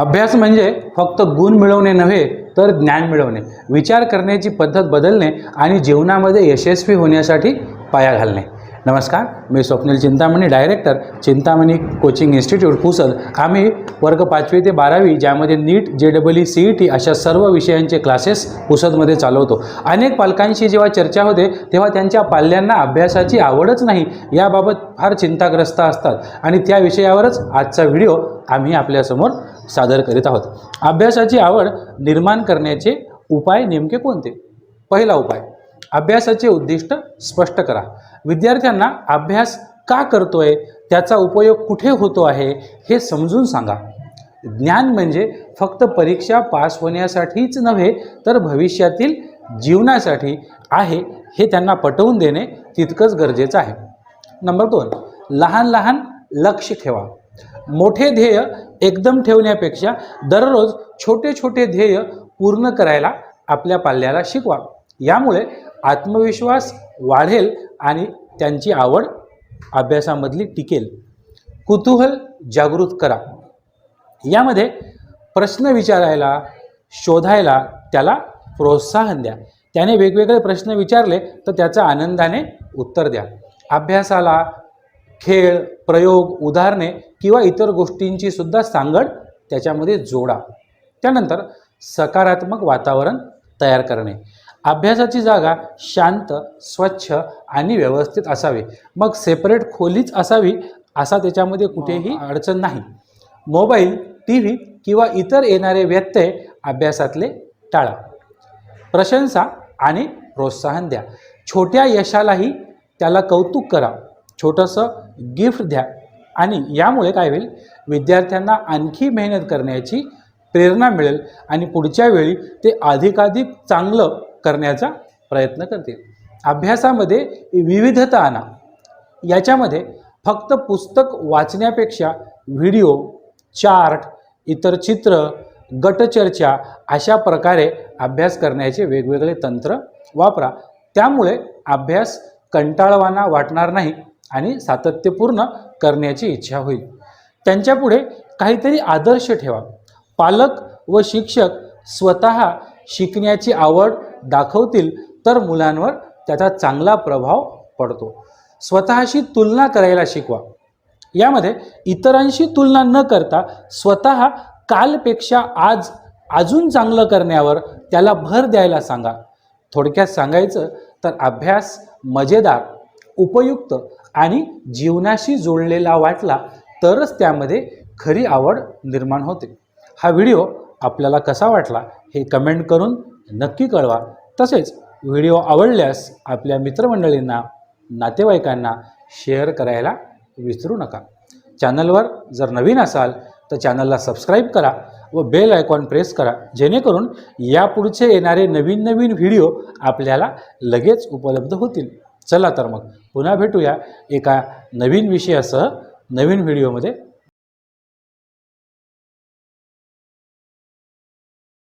अभ्यास म्हणजे फक्त गुण मिळवणे नव्हे तर ज्ञान मिळवणे. विचार करण्याची पद्धत बदलणे आणि जीवनामध्ये यशस्वी होण्यासाठी पाया घालणे. नमस्कार मी Swapnil Chintamani director Chintamani coaching institute Pusad. आम्ही वर्ग पाचवी ते बारावी ज्यामध्ये NEET J double E C E T अशा सर्व विषयांचे क्लासेस पुसदमध्ये चालवतो. अनेक पालकांशी जेव्हा चर्चा होते तेव्हा त्यांच्या पाल्यांना अभ्यासाची आवडच नाही याबाबत फार चिंताग्रस्त असतात. आणि त्या विषयावरच आजचा व्हिडिओ आम्ही आपल्यासमोर सादर करीत आहोत. अभ्यासाची आवड निर्माण करण्याचे उपाय नेमके कोणते? पहिला उपाय अभ्यासाचे उद्दिष्ट स्पष्ट करा. विद्यार्थ्यांना अभ्यास का करतोय? त्याचा उपयोग कुठे होतो आहे? हे समजून सांगा. ज्ञान म्हणजे फक्त परीक्षा पास होण्यासाठीच नव्हे तर भविष्यातील जीवनासाठी आहे हे त्यांना पटवून देणे तितकंच गरजेचं आहे. नंबर दोन लहान लहान लक्ष ठेवा. मोठे ध्येय एकदम ठेवण्यापेक्षा दररोज छोटे छोटे ध्येय पूर्ण करायला आपल्या पाल्याला शिकवा. यामुळे आत्मविश्वास वाढेल आणि त्यांची आवड अभ्यासामधली टिकेल. कुतूहल जागृत करा. यामध्ये प्रश्न विचारायला शोधायला त्याला प्रोत्साहन द्या. त्याने वेगवेगळे प्रश्न विचारले तर त्याचा आनंदाने उत्तर द्या. अभ्यासाला खेळ प्रयोग उदाहरणे किंवा इतर गोष्टींची सुद्धा सांगड त्याच्यामध्ये जोडा. त्यानंतर सकारात्मक वातावरण तयार करणे. अभ्यासाची जागा शांत स्वच्छ आणि व्यवस्थित असावी. मग सेपरेट खोलीच असावी असा त्याच्यामध्ये कुठेही अडचण नाही. मोबाईल टी व्ही किंवा इतर येणारे व्यत्यय अभ्यासातले टाळा. प्रशंसा आणि प्रोत्साहन द्या. छोट्या यशालाही त्याला कौतुक करा. छोटंसं गिफ्ट द्या. आणि यामुळे काय होईल? विद्यार्थ्यांना आणखी मेहनत करण्याची प्रेरणा मिळेल आणि पुढच्या वेळी ते अधिकाधिक चांगलं करण्याचा प्रयत्न करतील. अभ्यासामध्ये विविधता आणा याच्यामध्ये फक्त पुस्तक वाचण्यापेक्षा व्हिडिओ चार्ट इतर चित्र गटचर्चा अशा प्रकारे अभ्यास करण्याचे वेगवेगळे तंत्र वापरा. त्यामुळे अभ्यास कंटाळवाना वाटणार नाही आणि सातत्यपूर्ण करण्याची इच्छा होईल. त्यांच्यापुढे काहीतरी आदर्श ठेवा. पालक व शिक्षक स्वतः शिकण्याची आवड दाखवतील तर मुलांवर त्याचा चांगला प्रभाव पडतो. स्वतःशी तुलना करायला शिकवा. यामध्ये इतरांशी तुलना न करता स्वतः कालपेक्षा आज अजून चांगलं करण्यावर त्याला भर द्यायला सांगा. थोडक्यात सांगायचं तर अभ्यास मजेदार उपयुक्त आणि जीवनाशी जोडलेला वाटला तरच त्यामध्ये खरी आवड निर्माण होते. हा व्हिडिओ आपल्याला कसा वाटला हे कमेंट करून नक्की कळवा. तसेच व्हिडिओ आवडल्यास आपल्या मित्रमंडळींना नातेवाईकांना शेअर करायला विसरू नका. चॅनलवर जर नवीन असाल तर चॅनलला सबस्क्राईब करा व बेल आयकॉन प्रेस करा जेणेकरून यापुढचे येणारे नवीन नवीन व्हिडिओ आपल्याला लगेच उपलब्ध होतील. चला तर मग पुन्हा भेटूया एका नवीन विषयासह नवीन व्हिडिओमध्ये